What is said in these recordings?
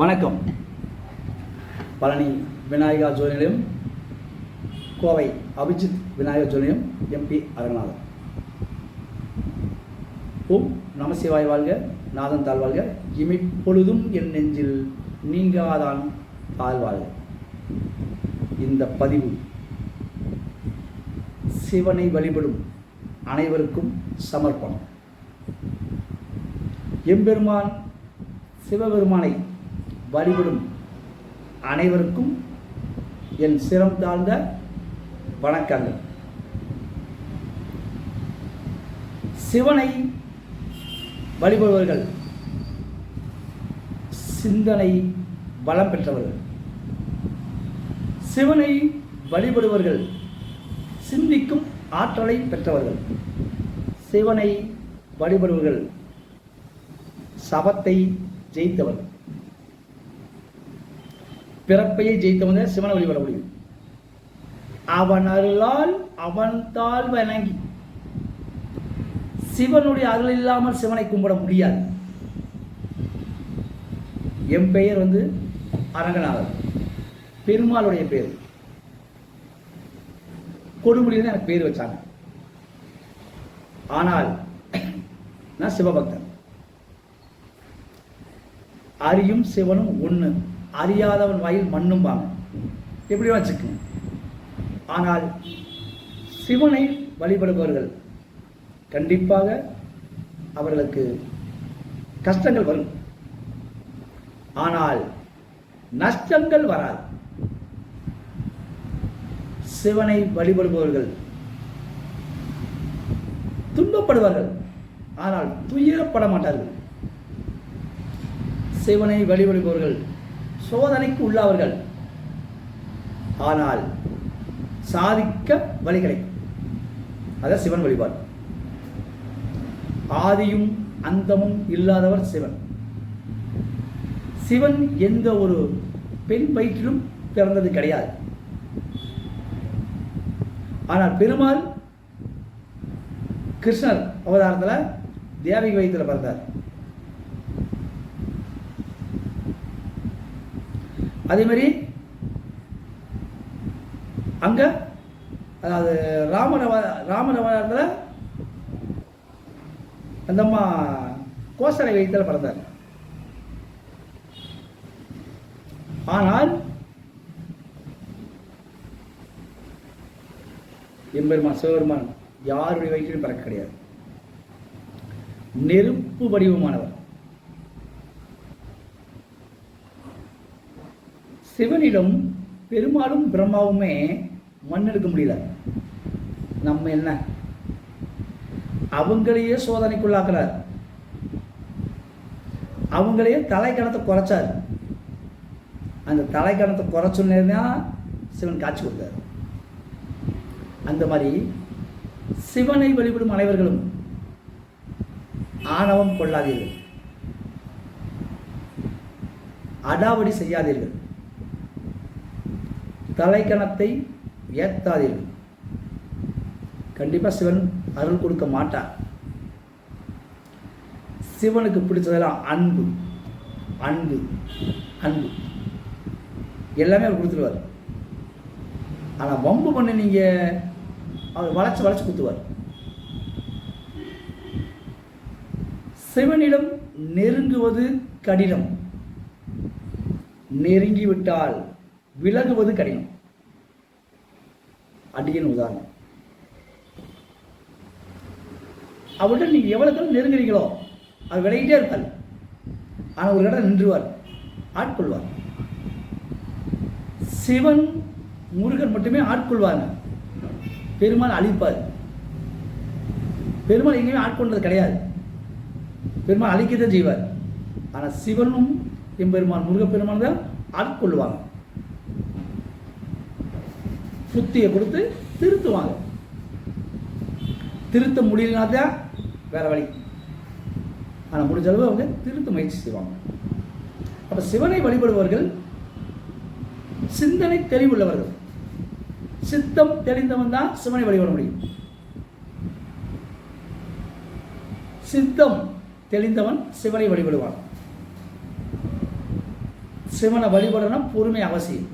வணக்கம். Palani Vinayaka Jothi Kovai Abhijit Vinayakar Jothi M P Aranganathan. ஓம் நமசிவாய் வாழ்க நாதன் தாழ் வாழ்க. இமைப்பொழுதும் என் நெஞ்சில் நீங்காதான் தாழ் வாழ்க. இந்த பதிவு சிவனை வழிபடும் அனைவருக்கும் சமர்ப்பணம். எம்பெருமான் சிவபெருமானை வழிபடும் அனைவருக்கும் என் சிரம் தாழ்ந்த வணக்கங்கள். சிவனை வழிபடுபவர்கள் சிந்தனை பலம் பெற்றவர்கள். சிவனை வழிபடுபவர்கள் சிந்திக்கும் ஆற்றலை பெற்றவர்கள். சிவனை வழிபடுபவர்கள் சபத்தை ஜெயித்தவர்கள். பிறப்பையை ஜெயித்தவன் சிவனை வழிபட முடியும். அவன் அருளால் அவன் தாழ் வணங்கி சிவனுடைய அருள் இல்லாமல் சிவனை கும்பிட முடியாது. என் பெயர் வந்து அரங்கநாதர் பெருமாளுடைய பேர். கொடுமுடியில் எனக்கு பேர் வச்சாங்க. ஆனால் நான் சிவபக்தன். அரியும் சிவனும் ஒன்று அறியாதவன் வாயில் மண்ணும்பாங்க எப்படி வச்சுக்கணும் ஆனால் சிவனை வழிபடுபவர்கள் கண்டிப்பாக அவர்களுக்கு கஷ்டங்கள் வரும். ஆனால் நஷ்டங்கள் வராது. சிவனை வழிபடுபவர்கள் துன்பப்படுவார்கள். ஆனால் துயரப்பட மாட்டார்கள். சிவனை வழிபடுபவர்கள் சோதனைக்கு உள்ளவர்கள். ஆனால் சாதிக்க வழி கிடைக்கும். அதான் சிவன் வழிபாடு. ஆதியும் அந்தமும் இல்லாதவர் சிவன். சிவன் எந்த ஒரு பெண் வயிற்றிலும் பிறந்தது கிடையாது. ஆனால் பெருமாள் கிருஷ்ணர் அவதாரத்தில் தேவகி வயிற்றில் பிறந்தார். அதே மாதிரி அங்க அதாவது ராமர் அவ- ராமர் அந்த அம்மா கோசலை வைத்தல பிறந்தார் ஆனால் எம்பெருமான் சிவபெருமான் யாருடைய வயிற்றிலும் பிறக்க கிடையாது. நெருப்பு வடிவமானவர். சிவனிடம் பெருமாளும் பிரம்மாவுமே மண் எடுக்க முடியல. நம்ம என்ன? அவங்களையே சோதனைக்குள்ளாக்குறார். அவங்களையே தலைக்கணத்தை குறைச்சார். அந்த தலைக்கணத்தை குறைச்சோன்னே தான் சிவன் காட்சி கொடுத்தார். அந்த மாதிரி சிவனை வழிபடும் அனைவர்களும் ஆணவம் கொள்ளாதீர்கள். அடாவடி செய்யாதீர்கள். தலைக்கணத்தை ஏத்தாதீர்கள். கண்டிப்பாக சிவன் அருள் கொடுக்க மாட்டார். சிவனுக்கு பிடிச்சதெல்லாம் அன்பு அன்பு அன்பு. எல்லாமே அவர் கொடுத்துருவார் ஆனால் வம்பு பண்ணி நீங்கள் அவர் வளைச்சு வளைச்சு குத்துவார். சிவனிடம் நெருங்குவது கடினம். நெருங்கிவிட்டால் விலகுவது கடினம். அடியின் உதாரணம். அவர்கிட்ட நீங்கள் எவ்வளவு நெருங்குறீங்களோ அவர் விலகிட்டே இருப்பார். ஆனால் ஒரு இடம் நின்றுவார் ஆட்கொள்வார். சிவன் முருகன் மட்டுமே ஆட்கொள்வாங்க. பெருமாள் அழிப்பார். பெருமாள் எங்கேயுமே ஆட்கொண்டது கிடையாது. பெருமாள் அழிக்கத்தான் செய்வார். ஆனால் சிவனும் எம்பெருமான் முருகப்பெருமான் தான் ஆட்கொள்வாங்க. புத்தியை கொடுத்து திருத்துவாங்க. திருத்த முடியலனா தான் வேற வழி. ஆனால் முடிஞ்ச அளவு அவங்க திருத்த முயற்சி செய்வாங்க. அப்போ சிவனை வழிபடுபவர்கள் சிந்தனை தெளிவுள்ளவர்கள். சித்தம் தெளிந்தவன் தான் சிவனை வழிபட முடியும். சித்தம் தெளிந்தவன் சிவனை வழிபடுவான். சிவனை வழிபடணும் பொறுமை அவசியம்.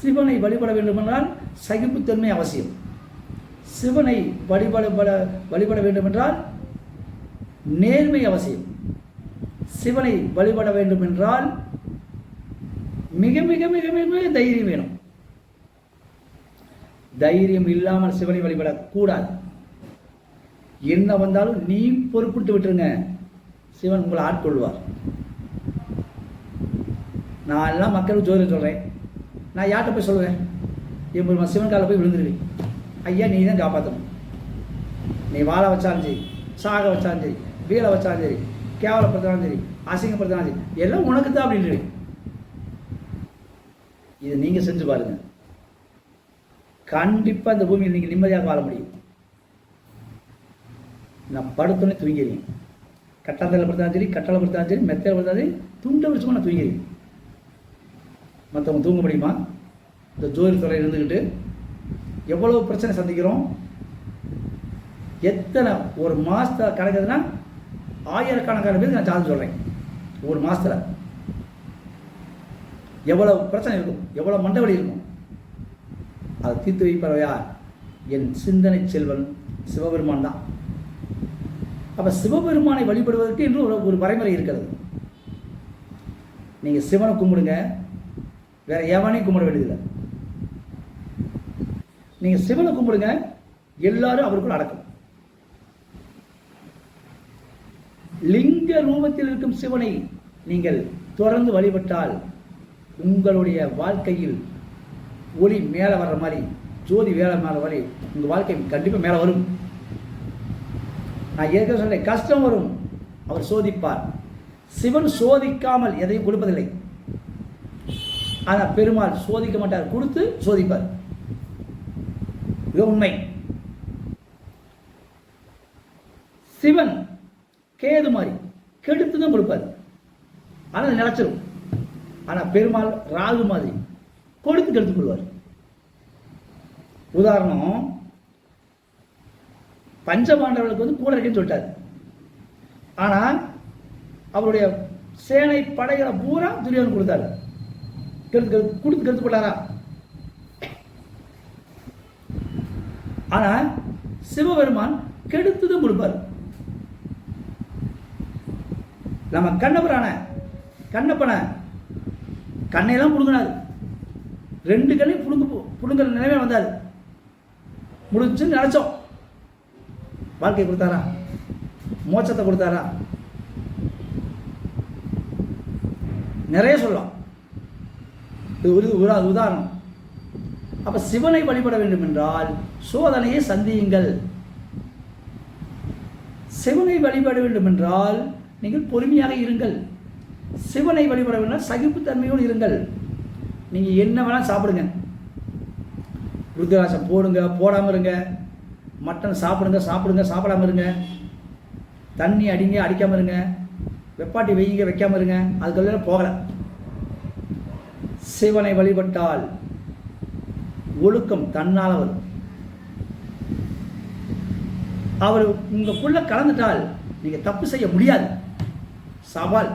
சிவனை வழிபட வேண்டுமென்றால் சகிப்புத்தன்மை அவசியம். சிவனை வழிபட பட- வழிபட வேண்டுமென்றால் நேர்மை அவசியம். சிவனை வழிபட வேண்டுமென்றால் மிக மிக மிக மிக மிக தைரியம் வேணும். தைரியம் இல்லாமல் சிவனை வழிபடக்கூடாது. என்ன வந்தாலும் நீ பொறுப்பிட்டு விட்டுருங்க. சிவன் உங்களை ஆட்கொள்வார். நான் எல்லாம் மக்களுக்கு ஜோதிடம் சொல்கிறேன் நான் யார்கிட்ட போய் சொல்லுவேன்? என் சிவன் காலில் போய் விழுந்துருவேன். ஐயா நீ தான் காப்பாற்றணும் நீ வாழ வச்சாலும் சரி சாக வச்சாலும் சரி வீழ வச்சாலும் சரி கேவலப்படுத்தினாலும் சரி அசிங்கப்படுத்தினாலும் சரி எல்லாம் உனக்கு தான் அப்படின்னு இதை நீங்கள் செஞ்சு பாருங்கள் கண்டிப்பாக இந்த பூமியில் நீங்கள் நிம்மதியாக வாழ முடியும். நான் படுத்தோன்னே தூங்கிடுவேன். கட்டாந்தல படுத்தாலும் சரி கட்டளை படுத்தாலும் சரி மெத்தையில் படுத்தாலும் சரி துண்டை வச்சுக்கோ நான் தூங்கிறேன் மற்றவங்க தூங்க முடியுமா? இந்த ஜோதி துறையில் இருந்துக்கிட்டு எவ்வளோ பிரச்சனை சந்திக்கிறோம்? எத்தனை ஒரு மாதத்தை கணக்குதுன்னா ஆயிரக்கணக்கான பேருக்கு நான் சார்ஜ் சொல்கிறேன் ஒரு மாதத்தில் எவ்வளோ பிரச்சனை இருக்கும்? எவ்வளோ மண்டவழி இருக்கும்? அதை தீர்த்து வைப்பவர் யார்? என் சிந்தனை செல்வன் சிவபெருமான் தான். அப்போ சிவபெருமானை வழிபடுவதற்கு இன்னும் ஒரு ஒரு வரைமுறை இருக்கிறது. நீங்கள் சிவனை கும்பிடுங்க. வேற எவனையும் கும்பிட வேண்டியதில்லை. நீங்கள் சிவனை கும்பிடுங்க எல்லாரும் அவருக்குள் அடக்கம். லிங்க ரூபத்தில் இருக்கும் சிவனை நீங்கள் தொடர்ந்து வழிபட்டால் உங்களுடைய வாழ்க்கையில் ஒளி மேலே வர்ற மாதிரி ஜோதி வேலை மேலே வரை உங்கள் வாழ்க்கை கண்டிப்பாக மேலே வரும். நான் ஏற்கனவே சொன்னேன் கஷ்டம் வரும். அவர் சோதிப்பார். சிவன் சோதிக்காமல் எதையும் கொடுப்பதில்லை. ஆனால் பெருமாள் சோதிக்க மாட்டார் கொடுத்து சோதிப்பார். இது உண்மை. சிவன் கேது மாதிரி கெடுத்து தான் கொடுப்பார். ஆனால் அது நிலச்சிரும். ஆனால் பெருமாள் ராகு மாதிரி கொடுத்து கெடுத்து கொடுவார் உதாரணம் பஞ்சபாண்டவர்களுக்கு வந்து கூட இருக்குன்னு சொல்லிட்டார். ஆனால் அவருடைய சேனை படைகளை பூரா துரியோதன் கொடுத்தாரு. கெடுத்து கெடுத்து கொடுத்து கெடுத்து போட்டாரா? ஆனா சிவபெருமான் கெடுத்துதான் கொடுப்பார் நம்ம கண்ணபுரான கண்ணப்பனை கண்ணையெல்லாம் புடுங்கினார். ரெண்டு கண்ணையும் புடுங்க புடுங்குற நிலைமை வந்தார். முடிஞ்சுன்னு நினைச்சோம். வாழ்க்கை கொடுத்தாரா? மோட்சத்தை கொடுத்தாரா? நிறைய சொல்லலாம். இது ஒரு உதா- உதாரணம். அப்போ சிவனை வழிபட வேண்டும் என்றால் சோதனையை சந்தியுங்கள். சிவனை வழிபட வேண்டும் என்றால் நீங்கள் பொறுமையாக இருங்கள். சிவனை வழிபட வேண்டும் சகிப்புத்தன்மையோடு இருங்கள். நீங்கள் என்ன வேணாலும் சாப்பிடுங்க. ருத்ராசம் போடுங்க போடாமல் இருங்க. மட்டன் சாப்பிடுங்க சாப்பிடுங்க சாப்பிடாம இருங்க. தண்ணி அடிங்க அடிக்காம இருங்க. வெப்பாட்டி வைங்க வைக்காமல் இருங்க. அதுக்கெல்லாம் போகலை. சிவனை வழிபட்டால் ஒழுக்கம் தன்னால் வரும். அவர் உங்களுக்குள்ள கலந்துட்டால் நீங்கள் தப்பு செய்ய முடியாது. சவால்.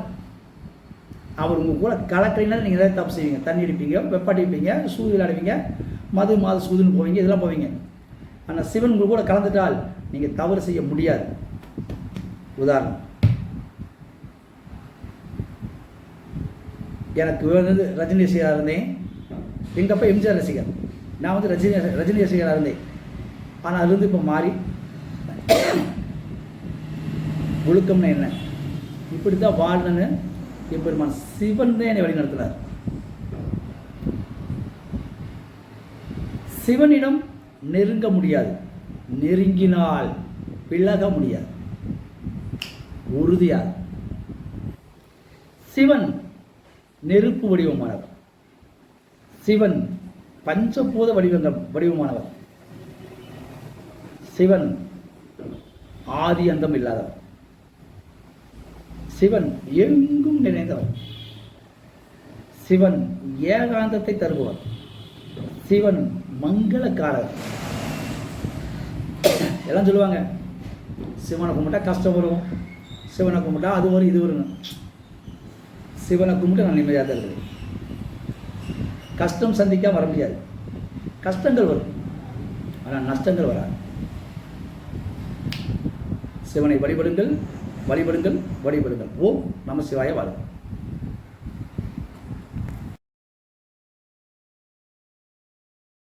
அவர் உங்கள் கூட கலக்கலைன்னா நீங்கள் ஏதாவது தப்பு செய்வீங்க. தண்ணி அடிப்பீங்க வெப்பாட்டி அடிப்பீங்க சூது விளையாடுவீங்க மது மாது சூதுன்னு போவீங்க இதெல்லாம் போவீங்க. ஆனால் சிவன் உங்கள் கூட கலந்துட்டால் நீங்கள் தவறு செய்ய முடியாது. உதாரணம். எனக்கு வந்து ரஜினி ரசிகராக இருந்தேன் எங்கள் அப்பா எம்ஜிஆர் ரசிகர்? நான் வந்து ரஜினி ரஜினி ரசிகராக இருந்தேன் ஆனால் அதுலேருந்து இப்போ மாறி ஒழுக்கம்னா என்ன? இப்படி தான் வாழணும்னு எப்பெருமான் சிவன் தான் என்னை வழிநடத்தினார். சிவனிடம் நெருங்க முடியாது. நெருங்கினால் விலக முடியாது. உறுதியாக. சிவன் நெருப்பு வடிவமானவர். சிவன் பஞ்சபூத வடிவங்கள் வடிவமானவர். சிவன் ஆதி அந்தம் இல்லாதவர். சிவன் எங்கும் நிறைந்தவர் சிவன் ஏகாந்தத்தை தருபவர். சிவன் மங்களக்காரர். எல்லாம் சொல்லுவாங்க. சிவனை கும்பிட்டா கஷ்டம் வரும். சிவனை கும்பிட்டா அது வரும் இது வரும்னு. சிவனை கும்பிட்டு நான் நிம்மதியாக தான் இருக்கிறேன் கஷ்டம் சந்திக்காம வர முடியாது. கஷ்டங்கள் வரும். ஆனால் நஷ்டங்கள் வராது. சிவனை வழிபடுங்கள் வழிபடுங்கள் வழிபடுங்கள். ஓம் நம சிவாய வாழ்க்கை